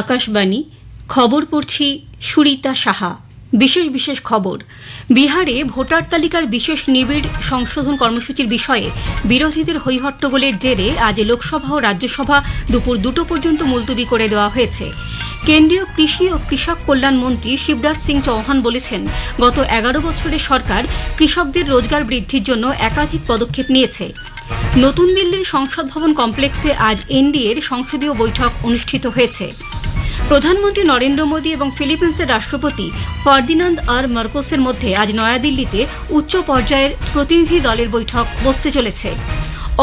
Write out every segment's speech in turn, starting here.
আকাশবাণী, খবর পড়ছি সুরিতা সাহা। বিশেষ বিশেষ খবর, বিহারে ভোটার তালিকার বিশেষ নিবিড় সংশোধন কর্মসূচির বিষয়ে বিরোধীদের হৈহট্টগোলের জেরে আজ লোকসভা ও রাজ্যসভা দুপুর দুটো পর্যন্ত মুলতুবি করে দেওয়া হয়েছে। কেন্দ্রীয় কৃষি ও কৃষক কল্যাণ মন্ত্রী শিবরাজ সিং চৌহান বলেছেন, গত এগারো বছরে সরকার কৃষকদের রোজগার বৃদ্ধির জন্য একাধিক পদক্ষেপ নিয়েছে। নতুন দিল্লির সংসদ ভবন কমপ্লেক্সে আজ এনডিএর সংসদীয় বৈঠক অনুষ্ঠিত হয়েছে। প্রধানমন্ত্রী নরেন্দ্র মোদী এবং ফিলিপিন্সের রাষ্ট্রপতি ফার্দিনান্দ আর মার্কোসের মধ্যে আজ নয়াদিল্লিতে উচ্চ পর্যায়ের প্রতিনিধি দলের বৈঠক বসতে চলেছে।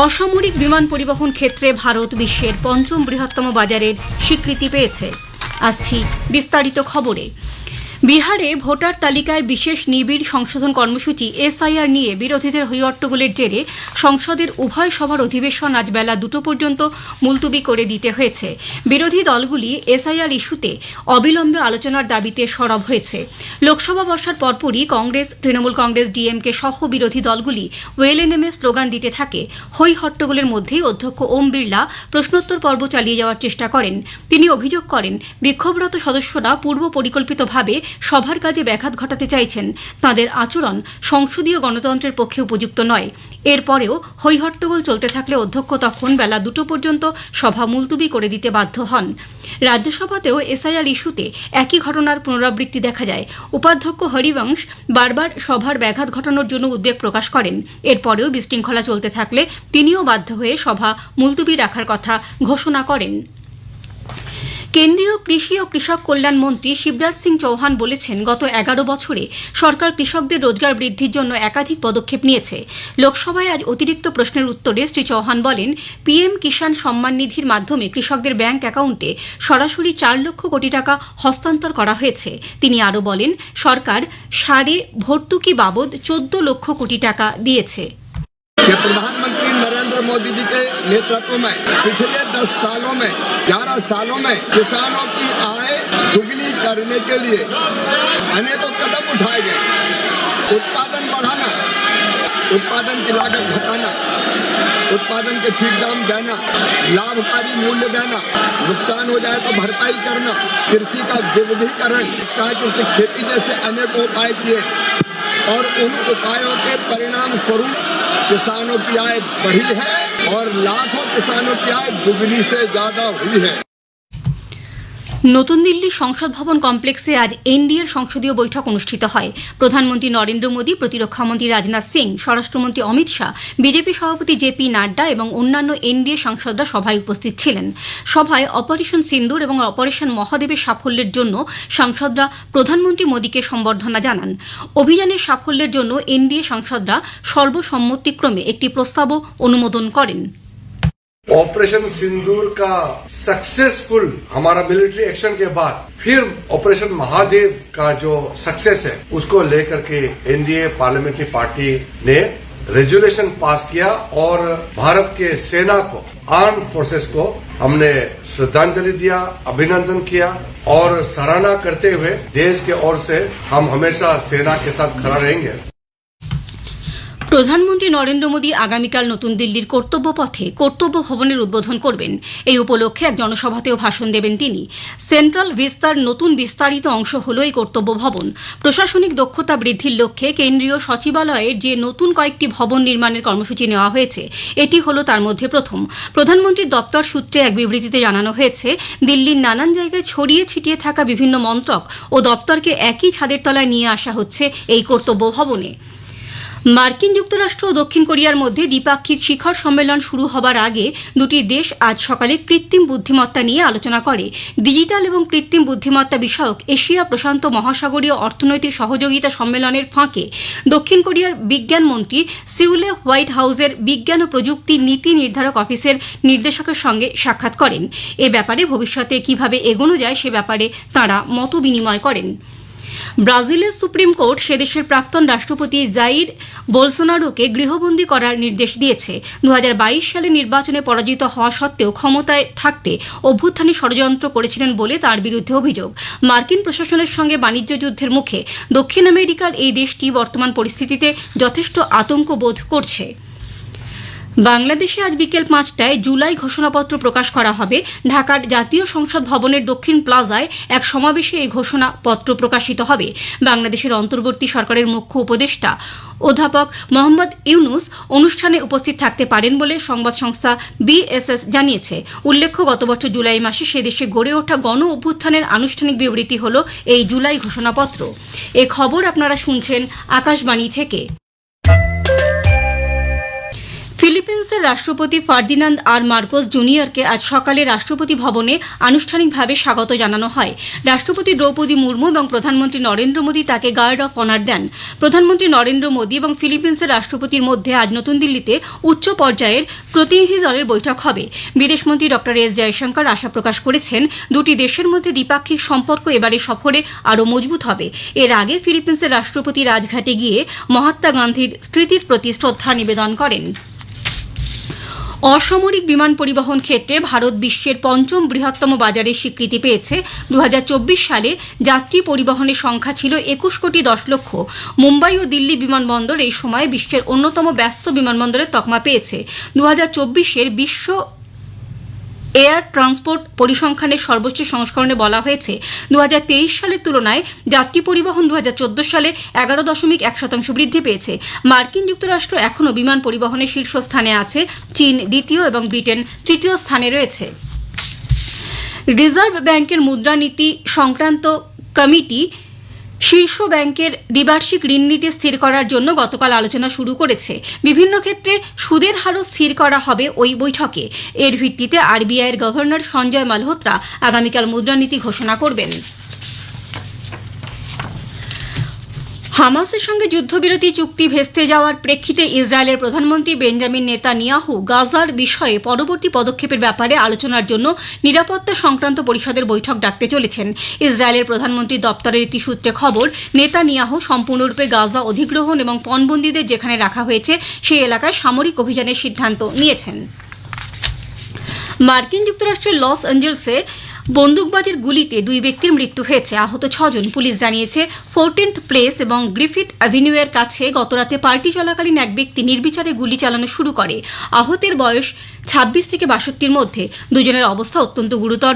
অসামরিক বিমান পরিবহন ক্ষেত্রে ভারত বিশ্বের পঞ্চম বৃহত্তম বাজারের স্বীকৃতি পেয়েছে। আসছি বিস্তারিত খবরে। বিহারে ভোটার তালিকায় বিশেষ নিবিড় সংশোধন কর্মসূচি এসআইআর নিয়ে বিরোধীদের হৈহট্টগোলের জেরে সংসদের উভয় সভার অধিবেশন আজ বেলা দুটো পর্যন্ত মুলতুবি করে দিতে হয়েছে। বিরোধী দলগুলি এসআইআর ইস্যুতে অবিলম্বে আলোচনার দাবিতে সরব হয়েছে। লোকসভা বসার পরপরই কংগ্রেস, তৃণমূল কংগ্রেস, ডিএমকে সহ বিরোধী দলগুলি ওয়েলে নেমে স্লোগান দিতে থাকে। হৈ হট্টগোলের মধ্যেই অধ্যক্ষ ওম বিড়লা প্রশ্নোত্তর পর্ব চালিয়ে যাওয়ার চেষ্টা করেন। তিনি অভিযোগ করেন, বিক্ষোভরত সদস্যরা পূর্ব পরিকল্পিতভাবে সভার কাজে ব্যাঘাত ঘটাতে চাইছেন। তাদের আচরণ সংসদীয় গণতন্ত্রের পক্ষে উপযুক্ত নয়। এরপরেও হৈহট্টগোল চলতে থাকলে অধ্যক্ষ তখন বেলা দুটো পর্যন্ত সভা মুলতুবি করে দিতে বাধ্য হন। রাজ্যসভাতেও এসআইআর ইস্যুতে একই ঘটনার পুনরাবৃত্তি দেখা যায়। উপাধ্যক্ষ হরিবংশ বারবার সভার ব্যাঘাত ঘটানোর জন্য উদ্বেগ প্রকাশ করেন। এরপরেও বিশৃঙ্খলা চলতে থাকলে তিনিও বাধ্য হয়ে সভা মুলতুবি রাখার কথা ঘোষণা করেন। কেন্দ্রীয় কৃষি ও কৃষক কল্যাণ মন্ত্রী শিবরাজ সিং চৌহান বলেছেন, গত এগারো বছরে সরকার কৃষকদের রোজগার বৃদ্ধির জন্য একাধিক পদক্ষেপ নিয়েছে। লোকসভায় আজ অতিরিক্ত প্রশ্নের উত্তরে শ্রী চৌহান বলেন, পিএম কিষাণ সম্মান নিধির মাধ্যমে কৃষকদের ব্যাংক অ্যাকাউন্টে সরাসরি চার লক্ষ কোটি টাকা হস্তান্তর করা হয়েছে। তিনি আরও বলেন, সরকার সারে ভর্তুকি বাবদ চোদ্দ লক্ষ কোটি টাকা দিয়েছে। नरेंद्र मोदी जी के नेतृत्व में, पिछले 10 सालों में 11 सालों में किसानों की आय दुगनी करने के लिए अनेकों कदम उठाए गए। उत्पादन बढ़ाना, उत्पादन की लागत घटाना, उत्पादन के ठीक दाम देना, लाभकारी मूल्य देना, नुकसान हो जाए तो भरपाई करना, कृषि का विविधीकरण प्राकृतिक खेती जैसे अनेक उपाय किए। और उन उपायों के परिणाम स्वरूप किसानों की आय बढ़ी है और लाखों किसानों की आय दुगनी से ज़्यादा हुई है। নতুন দিল্লির সংসদ ভবন কমপ্লেক্সে আজ এনডিএর সংসদীয় বৈঠক অনুষ্ঠিত হয়। প্রধানমন্ত্রী নরেন্দ্র মোদী প্রতিরক্ষামন্ত্রী রাজনাথ সিং, স্বরাষ্ট্রমন্ত্রী অমিত শাহ, বিজেপি সভাপতি জেপি নাড্ডা এবং অন্যান্য এনডিএ সাংসদরা সভায় উপস্থিত ছিলেন। সভায় অপারেশন সিন্দুর এবং অপারেশন মহাদেবের সাফল্যের জন্য সাংসদরা প্রধানমন্ত্রী মোদীকে সম্বর্ধনা জানান। অভিযানের সাফল্যের জন্য এনডিএ সাংসদরা সর্বসম্মতিক্রমে একটি প্রস্তাবও অনুমোদন করেন। ऑपरेशन सिंदूर का सक्सेसफुल हमारा मिलिट्री एक्शन के बाद फिर ऑपरेशन महादेव का जो सक्सेस है, उसको लेकर के एनडीए पार्लियामेंट्री पार्टी ने रेजुलेशन पास किया और भारत के सेना को आर्म फोर्सेस को हमने श्रद्धांजलि दिया, अभिनंदन किया और सराहना करते हुए देश के ओर से हम हमेशा सेना के साथ खड़ा रहेंगे। প্রধানমন্ত্রী নরেন্দ্র মোদী আগামীকাল নতুন দিল্লির কর্তব্য পথে কর্তব্য ভবনের উদ্বোধন করবেন। এই উপলক্ষে এক জনসভাতেও ভাষণ দেবেন তিনি। সেন্ট্রাল ভিস্তার নতুন বিস্তারিত অংশ হল এই কর্তব্য ভবন। প্রশাসনিক দক্ষতা বৃদ্ধির লক্ষ্যে কেন্দ্রীয় সচিবালয়ের যে নতুন কয়েকটি ভবন নির্মাণের কর্মসূচি নেওয়া হয়েছে, এটি হল তার মধ্যে প্রথম। প্রধানমন্ত্রীর দপ্তর সূত্রে এক বিবৃতিতে জানানো হয়েছে, দিল্লির নানান জায়গায় ছড়িয়ে ছিটিয়ে থাকা বিভিন্ন মন্ত্রক ও দপ্তরকে একই ছাদের তলায় নিয়ে আসা হচ্ছে এই কর্তব্য ভবনে। মার্কিন যুক্তরাষ্ট্র ও দক্ষিণ কোরিয়ার মধ্যে দ্বিপাক্ষিক শিখর সম্মেলন শুরু হবার আগে দুটি দেশ আজ সকালে কৃত্রিম বুদ্ধিমত্তা নিয়ে আলোচনা করে। ডিজিটাল এবং কৃত্রিম বুদ্ধিমত্তা বিষয়ক এশিয়া প্রশান্ত মহাসাগরীয় অর্থনৈতিক সহযোগিতা সম্মেলনের ফাঁকে দক্ষিণ কোরিয়ার বিজ্ঞান মন্ত্রী সিউলে হোয়াইট হাউসের বিজ্ঞান ও প্রযুক্তি নীতি নির্ধারক অফিসের নির্দেশকের সঙ্গে সাক্ষাৎ করেন। এ ব্যাপারে ভবিষ্যতে কীভাবে এগোনো যায় সে ব্যাপারে তাঁরা মত বিনিময় করেন। ব্রাজিলের সুপ্রিম কোর্ট সে দেশের প্রাক্তন রাষ্ট্রপতি জাইর বোলসোনারোকে গৃহবন্দী করার নির্দেশ দিয়েছে। দু হাজার বাইশ সালে নির্বাচনে পরাজিত হওয়া সত্ত্বেও ক্ষমতায় থাকতে অভ্যুত্থানে ষড়যন্ত্র করেছিলেন বলে তার বিরুদ্ধে অভিযোগ। মার্কিন প্রশাসনের সঙ্গে বাণিজ্য যুদ্ধের মুখে দক্ষিণ আমেরিকার এই দেশটি বর্তমান পরিস্থিতিতে যথেষ্ট আতঙ্ক বোধ করছে। বাংলাদেশে আজ বিকেল পাঁচটায় জুলাই ঘোষণাপত্র প্রকাশ করা হবে। ঢাকার জাতীয় সংসদ ভবনের দক্ষিণ প্লাজায় এক সমাবেশে এই ঘোষণাপত্র প্রকাশিত হবে। বাংলাদেশের অন্তর্বর্তী সরকারের মুখ্য উপদেষ্টা অধ্যাপক মোহাম্মদ ইউনুস অনুষ্ঠানে উপস্থিত থাকতে পারেন বলে সংবাদ সংস্থা বিএসএস জানিয়েছে। উল্লেখ্য, গত বছর জুলাই মাসে সে দেশে গড়ে ওঠা গণ অভ্যুত্থানের আনুষ্ঠানিক বিবৃতি হল এই জুলাই ঘোষণাপত্র। এ খবর আপনারা শুনছেন আকাশবাণী থেকে। ফিলিপিন্সের রাষ্ট্রপতি ফার্দিনান্দ আর মার্কোস জুনিয়রকে আজ সকালে রাষ্ট্রপতি ভবনে আনুষ্ঠানিকভাবে স্বাগত জানানো হয়। রাষ্ট্রপতি দ্রৌপদী মুর্মু এবং প্রধানমন্ত্রী নরেন্দ্র মোদী তাকে গার্ড অফ অনার দেন। প্রধানমন্ত্রী নরেন্দ্র মোদী এবং ফিলিপিন্সের রাষ্ট্রপতির মধ্যে আজ নতুন দিল্লিতে উচ্চ পর্যায়ের প্রতিনিধি দলের বৈঠক হবে। বিদেশমন্ত্রী ড এস জয়শঙ্কর আশা প্রকাশ করেছেন, দুটি দেশের মধ্যে দ্বিপাক্ষিক সম্পর্ক এবারে সফরে আরও মজবুত হবে। এর আগে ফিলিপিন্সের রাষ্ট্রপতি রাজঘাটে গিয়ে মহাত্মা গান্ধীর স্মৃতির প্রতি শ্রদ্ধা নিবেদন করেন। অসামরিক বিমান পরিবহন ক্ষেত্রে ভারত বিশ্বের পঞ্চম বৃহত্তম বাজারের স্বীকৃতি পেয়েছে। দু হাজার চব্বিশ সালে যাত্রী পরিবহনের সংখ্যা ছিল একুশ কোটি দশ লক্ষ। মুম্বাই ও দিল্লি বিমানবন্দর এই সময় বিশ্বের অন্যতম ব্যস্ত বিমানবন্দরের তকমা পেয়েছে। দু হাজার বিশ্ব এয়ার ট্রান্সপোর্ট পরিসংখ্যানের সর্বোচ্চ সংস্করণে বলা হয়েছে দু হাজার তেইশ সালের তুলনায় যাত্রী পরিবহন দু হাজার চোদ্দ সালে এগারো দশমিক এক শতাংশ বৃদ্ধি পেয়েছে। মার্কিন যুক্তরাষ্ট্র এখনও বিমান পরিবহনের শীর্ষস্থানে আছে, চীন দ্বিতীয় এবং ব্রিটেন তৃতীয় স্থানে রয়েছে। রিজার্ভ ব্যাংকের মুদ্রানীতি সংক্রান্ত কমিটি শীর্ষ ব্যাংকের দ্বিবার্ষিক ঋণ নীতি স্থির করার জন্য গতকাল আলোচনা শুরু করেছে। বিভিন্ন ক্ষেত্রে সুদের হারও স্থির করা হবে ওই বৈঠকে। এর ভিত্তিতে আরবিআইয়ের গভর্নর সঞ্জয় মালহোত্রা আগামীকাল মুদ্রানীতি ঘোষণা করবেন। হামাসের সঙ্গে যুদ্ধবিরতি চুক্তি ভেস্তে যাওয়ার প্রেক্ষিতে ইসরায়েলের প্রধানমন্ত্রী বেঞ্জামিন নেতানিয়াহু গাজার বিষয়ে পরবর্তী পদক্ষেপের ব্যাপারে আলোচনার জন্য নিরাপত্তা সংক্রান্ত পরিষদের বৈঠক ডাকতে চলেছেন। ইসরায়েলের প্রধানমন্ত্রী দপ্তরের একটি সূত্রে খবর, নেতানিয়াহু সম্পূর্ণরূপে গাজা অধিগ্রহণ এবং পণবন্দীদের যেখানে রাখা হয়েছে, সেই এলাকায় সামরিক অভিযানের সিদ্ধান্ত নিয়েছেন। মার্কিন যুক্তরাষ্ট্রের লস অ্যাঞ্জেলসে বন্দুকবাজের গুলিতে দুই ব্যক্তির মৃত্যু হয়েছে। আহত ছজন। পুলিশ জানিয়েছে, ফোরটিন্থ প্লেস এবং গ্রিফিথ অ্যাভিনিউয়ের কাছে গতরাতে পার্টি চলাকালীন এক ব্যক্তি নির্বিচারে গুলি চালানো শুরু করে। আহতের বয়স ছাব্বিশ থেকে বাষট্টির মধ্যে। দুজনের অবস্থা অত্যন্ত গুরুতর।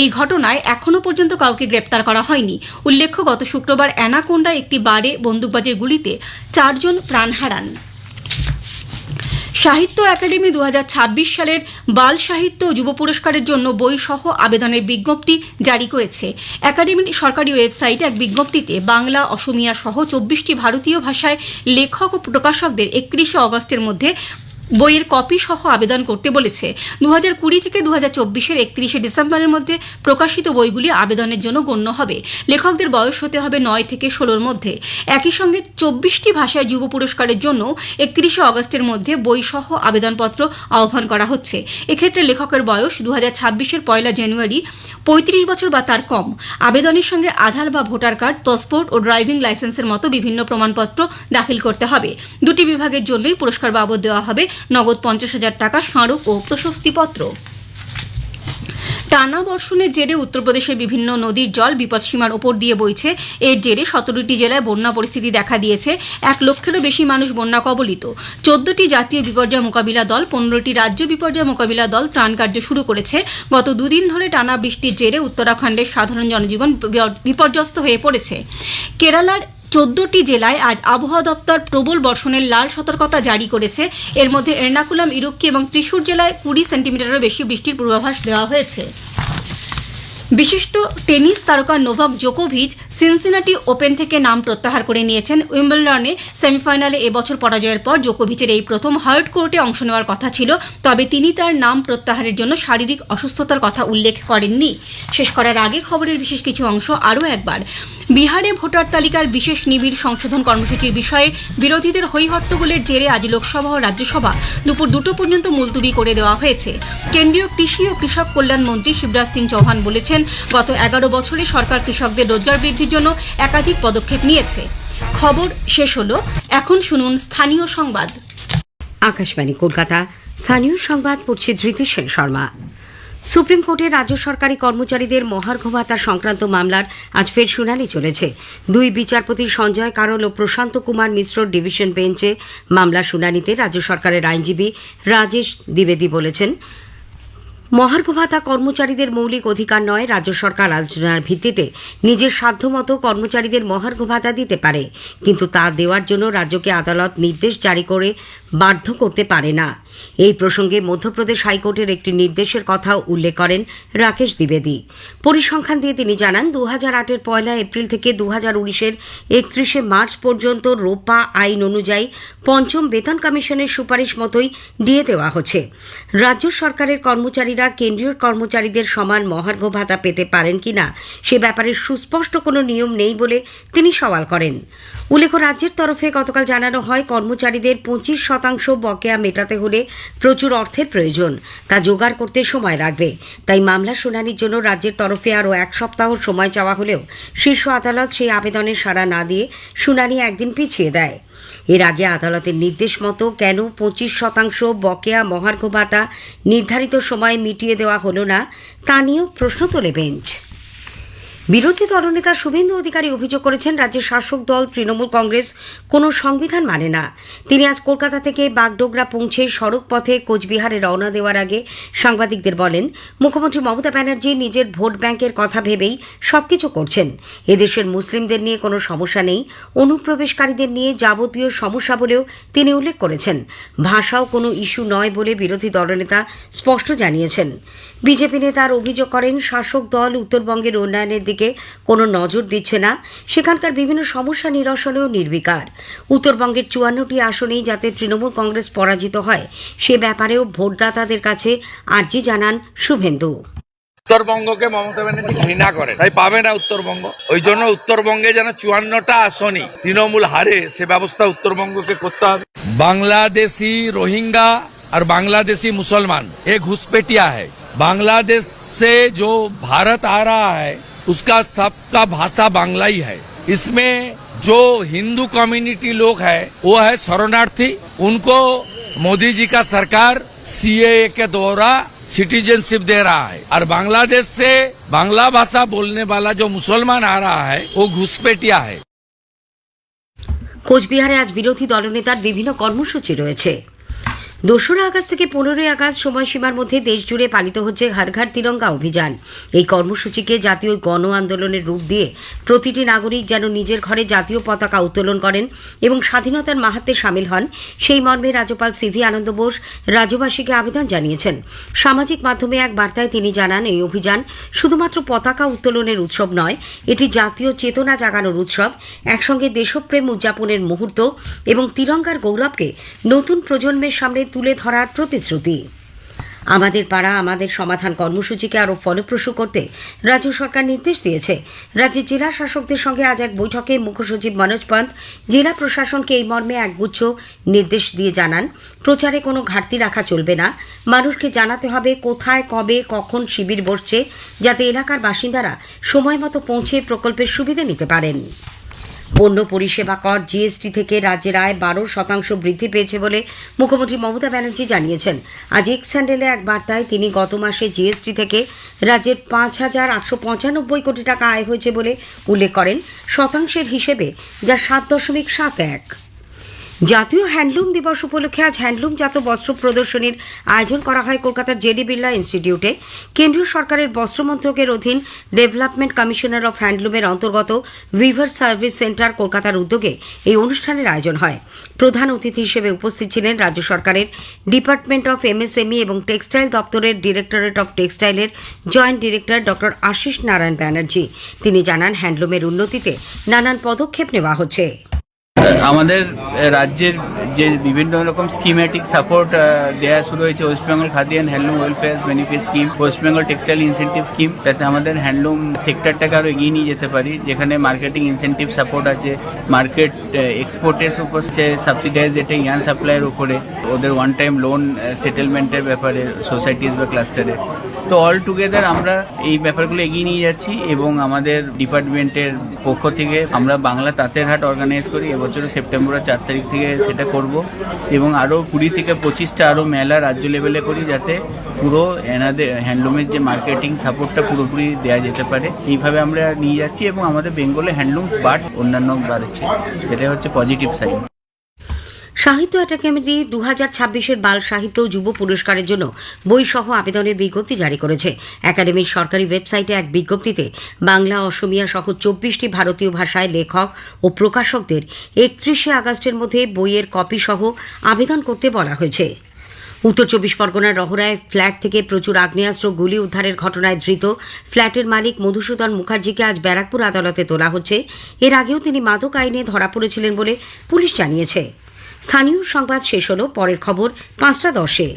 এই ঘটনায় এখনও পর্যন্ত কাউকে গ্রেপ্তার করা হয়নি। উল্লেখ্য, গত শুক্রবার অ্যানাকোন্ডা একটি বারে বন্দুকবাজের গুলিতে চারজন প্রাণ হারান। সাহিত্য একাডেমি দু হাজার ছাব্বিশ সালের বাল সাহিত্য যুব পুরস্কারের জন্য বই সহ আবেদনের বিজ্ঞপ্তি জারি করেছে। একাডেমির সরকারি ওয়েবসাইটে এক বিজ্ঞপ্তিতে বাংলা, অসমিয়া সহ চব্বিশটি ভারতীয় ভাষায় লেখক ও প্রকাশকদের একত্রিশে অগস্টের মধ্যে বইয়ের কপি সহ আবেদন করতে বলেছে। দু হাজার কুড়ি থেকে দু হাজার চব্বিশের একত্রিশে ডিসেম্বরের মধ্যে প্রকাশিত বইগুলি আবেদনের জন্য গণ্য হবে। লেখকদের বয়স হতে হবে নয় থেকে ষোলোর মধ্যে। একই সঙ্গে চব্বিশটি ভাষায় যুব পুরস্কারের জন্য একত্রিশে অগস্টের মধ্যে বই সহ আবেদনপত্র আহ্বান করা হচ্ছে। এক্ষেত্রে লেখকের বয়স দু হাজার ছাব্বিশের পয়লা জানুয়ারি পঁয়ত্রিশ বছর বা তার কম। আবেদনের সঙ্গে আধার বা ভোটার কার্ড, পাসপোর্ট ও ড্রাইভিং লাইসেন্সের মতো বিভিন্ন প্রমাণপত্র দাখিল করতে হবে। দুটি বিভাগের জন্যই পুরস্কার বাবদ দেওয়া হবে নগদ পঞ্চাশ হাজার টাকা স্মারক ও প্রশস্তিপত্র। টানা বর্ষণের জেরে উত্তরপ্রদেশের বিভিন্ন নদীর জল বিপদসীমার ওপর দিয়ে বইছে। এর জেরে সতেরোটি জেলায় বন্যা পরিস্থিতি দেখা দিয়েছে। এক লক্ষেরও বেশি মানুষ বন্যা কবলিত। চোদ্দটি জাতীয় বিপর্যয় মোকাবিলা দল, পনেরোটি রাজ্য বিপর্যয় মোকাবিলা দল ত্রাণ কার্য শুরু করেছে। গত দুদিন ধরে টানা বৃষ্টির জেরে উত্তরাখণ্ডের সাধারণ জনজীবন বিপর্যস্ত হয়ে পড়েছে। কেরালার চোদ্দটি জেলায় আজ আবহাওয়া দপ্তর প্রবল বর্ষণের লাল সতর্কতা জারি করেছে। এর মধ্যে এর্নাকুলাম, ইরুক্কি এবং ত্রিশূর জেলায় কুড়ি সেন্টিমিটারেরও বেশি বৃষ্টির পূর্বাভাস দেওয়া হয়েছে। বিশিষ্ট টেনিস তারকা নোভাক জোকোভিচ সিনসিনাটি ওপেন থেকে নাম প্রত্যাহার করে নিয়েছেন। উইম্বলডনে সেমিফাইনালে এবছর পরাজয়ের পর জোকোভিচের এই প্রথম হার্ড কোর্টে অংশ নেওয়ার কথা ছিল, তবে তিনি তার নাম প্রত্যাহারের জন্য শারীরিক অসুস্থতার কথা উল্লেখ করেননি। শেষ করার আগে খবরের বিশেষ কিছু অংশ আরও একবার। বিহারে ভোটার তালিকার বিশেষ নিবিড় সংশোধন কর্মসূচির বিষয়ে বিরোধীদের হৈহট্টগোলের জেরে আজ লোকসভা ও রাজ্যসভা দুপুর দুটো পর্যন্ত মুলতুবি করে দেওয়া হয়েছে। কেন্দ্রীয় কৃষি ও কৃষক কল্যাণ মন্ত্রী শিবরাজ সিং চৌহান বলেছেন গত এগারো বছরে সরকার কৃষকদের রোজগার বৃদ্ধির জন্য একাধিক পদক্ষেপ নিয়েছে। খবর শেষ হলো, এখন শুনুন স্থানীয় সংবাদ। আকাশবাণী কলকাতা, স্থানীয় সংবাদ পড়ছে ধৃতি সেন শর্মা। সুপ্রিম কোর্টে রাজ্য সরকারি কর্মচারীদের মহার্ঘ ভাতা সংক্রান্ত মামলার আজ ফের শুনানি চলেছে। দুই বিচারপতি সঞ্জয় কারল ও প্রশান্ত কুমার মিশ্র ডিভিশন বেঞ্চে মামলা শুনানিতে রাজ্য সরকারের আইনজীবী রাজেশ দ্বিবেদী বলেছেন মহার্ঘ ভাতা কর্মচারীদের মৌলিক অধিকার নয়, রাজ্য সরকার আলোচনার ভিত্তিতে নিজের সাধ্যমতো কর্মচারীদের মহার্ঘ ভাতা দিতে পারে, কিন্তু তা দেওয়ার জন্য রাজ্যকে আদালত নির্দেশ জারি করে বাধ্য করতে পারে না। এই প্রসঙ্গে মধ্যপ্রদেশ হাইকোর্টের একটি নির্দেশের কথাও উল্লেখ করেন রাকেশ দ্বিবেদী। পরিসংখ্যান দিয়ে তিনি জানান দু হাজার আটের পয়লা এপ্রিল থেকে দু হাজার উনিশের একত্রিশে মার্চ পর্যন্ত রোপা আইন অনুযায়ী পঞ্চম বেতন কমিশনের সুপারিশ মতোই দিয়ে দেওয়া হচ্ছে। রাজ্য সরকারের কর্মচারীরা কেন্দ্রীয় কর্মচারীদের সমান মহার্ঘ ভাতা পেতে পারেন কিনা সে ব্যাপারে সুস্পষ্ট কোনো নিয়ম নেই বলে তিনি সওয়াল করেন। উল্লেখ্য, রাজ্যের তরফে গতকাল জানানো হয়, কর্মচারীদের পঁচিশ শতাংশ বকেয়া মেটাতে হলে প্রচুর অর্থের প্রয়োজন, তা জোগাড় করতে সময় লাগবে। তাই মামলা শুনানির জন্য রাজ্যের তরফে আরও এক সপ্তাহ সময় চাওয়া হলেও শীর্ষ আদালত সেই আবেদনের সাড়া না দিয়ে শুনানি একদিন পিছিয়ে দেয়। এর আগে আদালতের নির্দেশ মতো কেন পঁচিশ শতাংশ বকেয়া মহার্ঘ ভাতা নির্ধারিত সময়ে মিটিয়ে দেওয়া হলো না তা নিয়েও প্রশ্ন তোলে বেঞ্চ। বিরোধী দলনেতা শুভেন্দু অধিকারী অভিযোগ করেছেন রাজ্যের শাসক দল তৃণমূল কংগ্রেস কোনো সংবিধান মানে না। তিনি আজ কলকাতা থেকে বাগডোগরা পৌঁছে সড়ক পথে কোচবিহারে রওনা দেওয়ার আগে সাংবাদিকদের বলেন, মুখ্যমন্ত্রী মমতা ব্যানার্জি নিজের ভোট ব্যাংকের কথা ভেবেই সবকিছু করছেন। এদেশের মুসলিমদের নিয়ে কোনো সমস্যা নেই, অনুপ্রবেশকারীদের নিয়ে যাবতীয় সমস্যা বলেও তিনি উল্লেখ করেছেন। ভাষাও কোনো ইস্যু নয় বলে বিরোধী দলনেতা স্পষ্ট জানিয়েছেন। বিজেপি নেতার অভিযোগ করেন শাসক দল উত্তরবঙ্গের উন্নয়নের দিকে কোনো নজর দিচ্ছে না। সেখানকার বিভিন্ন সমস্যা নিরসনেও নির্বিকার। উত্তরবঙ্গের চুয়ান্নটি আসনেই যাতে তৃণমূল কংগ্রেস পরাজিত হয় সে ব্যাপারেও ভোটদাতাদের কাছে আর্জি জানান শুভেন্দু। উত্তরবঙ্গকে মমতা ব্যানার্জি ঘৃণা করে তাই পাবে না উত্তরবঙ্গ? ওই জন্য উত্তরবঙ্গে যেন চুয়ান্নটা আসনি তৃণমূল হারে সে ব্যবস্থা উত্তরবঙ্গকে করতে হবে। বাংলাদেশি রোহিঙ্গা আর বাংলাদেশি মুসলমান এ ঘুষপেটিয়া হ্যায় बांग्लादेश से जो भारत आ रहा है उसका सबका भाषा बांग्ला ही है इसमें जो हिंदू कम्युनिटी लोग है वो है शरणार्थी उनको मोदी जी का सरकार सीएए के द्वारा सिटीजनशिप दे रहा है और बांग्लादेश से बांग्ला भाषा बोलने वाला जो मुसलमान आ रहा है वो घुसपैठिया है কোচবিহারে আজ বিরোধী দলনেতার বিভিন্ন কর্মসূচি রয়েছে দোসরা আগস্ট থেকে পনেরোই আগস্ট সময়সীমার মধ্যে দেশজুড়ে পালিত হচ্ছে হর ঘর তিরঙ্গা অভিযান। এই কর্মসূচিকে জাতীয় গণ আন্দোলনের রূপ দিয়ে প্রতিটি নাগরিক যেন নিজের ঘরে জাতীয় পতাকা উত্তোলন করেন এবং স্বাধীনতার মাহাত্মে সামিল হন, সেই মর্মে রাজ্যপাল সিভি আনন্দ বোস রাজ্যবাসীকে আবেদন জানিয়েছেন। সামাজিক মাধ্যমে এক বার্তায় তিনি জানান, এই অভিযান শুধুমাত্র পতাকা উত্তোলনের উৎসব নয়, এটি জাতীয় চেতনা জাগানোর উৎসব, একসঙ্গে দেশপ্রেম উদযাপনের মুহূর্ত এবং তিরঙ্গার গৌরবকে নতুন প্রজন্মের সামনে তুলে ধরার প্রতিশ্রুতি। আমাদের পাড়া আমাদের সমাধান কর্মসূচিকে আরও ফলপ্রসূ করতে রাজ্য সরকার নির্দেশ দিয়েছে। রাজ্যের জেলা শাসকদের সঙ্গে আজ এক বৈঠকে মুখ্যসচিব মনোজ পন্ত জেলা প্রশাসনকে এই মর্মে একগুচ্ছ নির্দেশ দিয়ে জানান, প্রচারে কোনো ঘাটতি রাখা চলবে না। মানুষকে জানাতে হবে কোথায়, কবে, কখন শিবির বসছে, যাতে এলাকার বাসিন্দারা সময় মতো পৌঁছে প্রকল্পের সুবিধে নিতে পারেন। পণ্য পরিষেবা কর জিএসটি থেকে রাজ্যের আয় বারো শতাংশ বৃদ্ধি পেয়েছে বলে মুখ্যমন্ত্রী মমতা ব্যানার্জি জানিয়েছেন। আজ এক স্যান্ডেলে এক বার্তায় তিনি গত মাসে জিএসটি থেকে রাজ্যের পাঁচ হাজার আটশো পঁচানব্বই কোটি টাকা আয় হয়েছে বলে উল্লেখ করেন। শতাংশের হিসেবে যা সাত দশমিক সাত এক। জাতীয় হ্যান্ডলুম দিবস উপলক্ষে আজ হ্যান্ডলুমজাত বস্ত্র প্রদর্শনীর আয়োজন করা হয় কলকাতার জেডি বিড়লা ইনস্টিটিউটে। কেন্দ্রীয় সরকারের বস্ত্র মন্ত্রকের অধীন ডেভেলপমেন্ট কমিশনার অফ হ্যান্ডলুমের অন্তর্গত উইভার সার্ভিস সেন্টার কলকাতার উদ্যোগে এই অনুষ্ঠানের আয়োজন হয়। প্রধান অতিথি হিসেবে উপস্থিত ছিলেন রাজ্য সরকারের ডিপার্টমেন্ট অফ এমএসএমই এবং টেক্সটাইল দপ্তরের directorate of টেক্সটাইলের joint director doctor Ashis Narayan Banerjee. তিনি জানান, হ্যান্ডলুমের উন্নতিতে নানান পদক্ষেপ নেওয়া হচ্ছে। আমাদের রাজ্যের যে বিভিন্ন রকম স্কিমেটিক সাপোর্ট দেওয়া শুরু হয়েছে West Bengal khadi and handloom welfare benefit scheme West Bengal textile incentive scheme যাতে আমাদের হ্যান্ডলুম সেক্টরটাকে আরও এগিয়ে নিয়ে যেতে পারি, যেখানে মার্কেটিং ইনসেন্টিভ সাপোর্ট আছে মার্কেট এক্সপোর্টের উপর সাবসিডাইজ এটা ইয়ান সাপ্লাইয়ের উপরে, ওদের ওয়ান টাইম লোন সেটেলমেন্টের ব্যাপারে সোসাইটিস বা ক্লাস্টারে তো অল টুগেদার আমরা এই ব্যাপারগুলো এগিয়ে নিয়ে যাচ্ছি এবং আমাদের ডিপার্টমেন্টের পক্ষ থেকে আমরা বাংলা তাঁতের হাট অর্গানাইজ করি। এবছর সেপ্টেম্বরের চার তারিখ থেকে সেটা করব এবং আরও কুড়ি থেকে পঁচিশটা আরও মেলা রাজ্য লেভেলে করি যাতে পুরো এনাদের হ্যান্ডলুমের যে মার্কেটিং সাপোর্টটা পুরোপুরি দেওয়া যেতে পারে। এইভাবে আমরা নিয়ে যাচ্ছি এবং আমাদের বেঙ্গলে হ্যান্ডলুম বাট অন্যান্য বাড়ছে। সেটা হচ্ছে পজিটিভ সাইড সাহিত্য একাডেমি দু হাজার ছাব্বিশের বাল সাহিত্য যুব পুরস্কারের জন্য বই সহ আবেদনের বিজ্ঞপ্তি জারি করেছে। একাডেমির সরকারি ওয়েবসাইটে এক বিজ্ঞপ্তিতে বাংলা, অসমিয়া সহ চব্বিশটি ভারতীয় ভাষায় লেখক ও প্রকাশকদের একত্রিশে আগস্টের মধ্যে বইয়ের কপি সহ আবেদন করতে বলা হয়েছে। উত্তর চব্বিশ পরগনার রহরায় ফ্ল্যাট থেকে প্রচুর আগ্নেয়াস্ত্র গুলি উদ্ধারের ঘটনায় ধৃত ফ্ল্যাটের মালিক মধুসূদন মুখার্জিকে আজ ব্যারাকপুর আদালতে তোলা হচ্ছে। এর আগেও তিনি মাদক আইনে ধরা পড়েছিলেন বলে পুলিশ জানিয়েছে। স্থানীয় সংবাদ শেষ হলো পরের খবর পাঁচটা দশে।